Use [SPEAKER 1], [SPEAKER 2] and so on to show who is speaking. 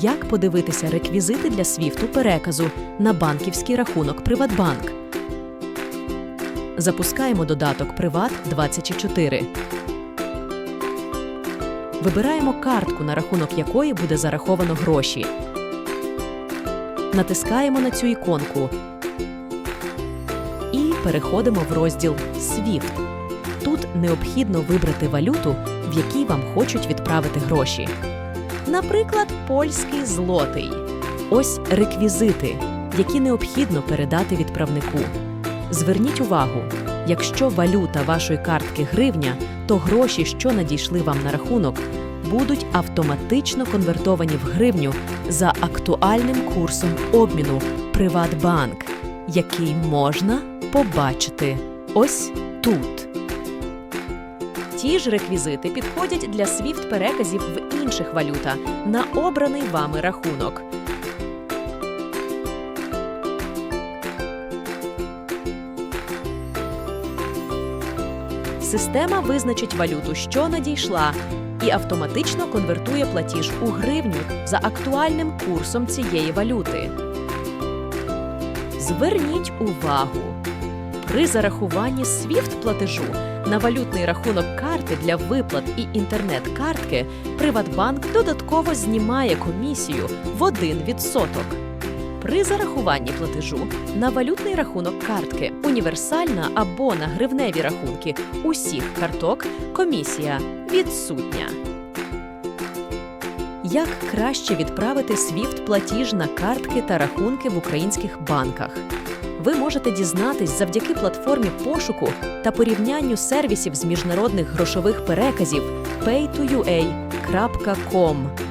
[SPEAKER 1] Як подивитися реквізити для свіфту переказу на банківський рахунок Приватбанк? Запускаємо додаток Приват 24 Вибираємо картку, на рахунок якої буде зараховано гроші. Натискаємо на цю іконку і переходимо в розділ SWIFT. Тут необхідно вибрати валюту, в якій вам хочуть відправити гроші. Наприклад, польський злотий. Ось реквізити, які необхідно передати відправнику. Зверніть увагу, якщо валюта вашої картки гривня, то гроші, що надійшли вам на рахунок, будуть автоматично конвертовані в гривню за актуальним курсом обміну Приватбанк, який можна побачити ось тут. Ті ж реквізити підходять для SWIFT переказів в інших валютах на обраний вами рахунок. Система визначить валюту, що надійшла, і автоматично конвертує платіж у гривню за актуальним курсом цієї валюти. Зверніть увагу. При зарахуванні SWIFT платежу на валютний рахунок карти для виплат і інтернет-картки Приватбанк додатково знімає комісію в 1%. При зарахуванні платежу на валютний рахунок картки, універсальна або на гривневі рахунки усіх карток комісія відсутня. Як краще відправити SWIFT платіж на картки та рахунки в українських банках? Ви можете дізнатись завдяки платформі пошуку та порівнянню сервісів з міжнародних грошових переказів pay2ua.com.